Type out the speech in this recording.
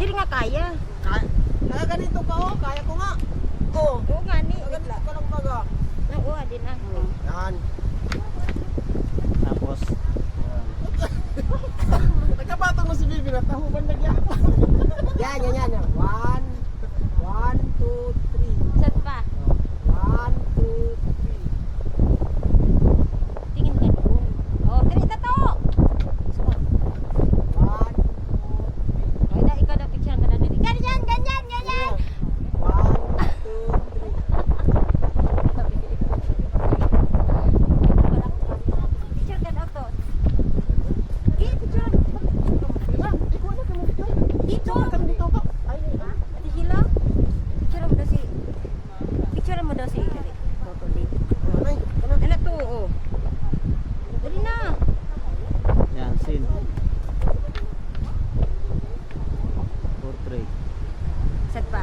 kaya. Kaya, kaya ganito ka oh, kaya ko nga. Oo. Oo nga ni. Kaya ganito ka lang baga. Oo, din na. Yan. Tapos. Nagkapatong mo si Bibi na tahuban na yan. yan, yan, yan. yan. One, one, two, three. Saan pa? One, two, three. Tingin ka doon. Oh, dali na to. One, two, three. Ay, na, ikaw na picture ka na dali. Ganyan, ganyan, ganyan. One, two, three. Picture ka daw to. Eh, picture. Diba? Ikaw na kami dito. Dito. Kami dito ka. Ay, ay, ay. Ate Sheila, picture mo daw si... Picture mo daw si... Dali, photo din. Ay, ano? Ano to, oh. Dali na. Yan, scene. Portrait. Saan pa?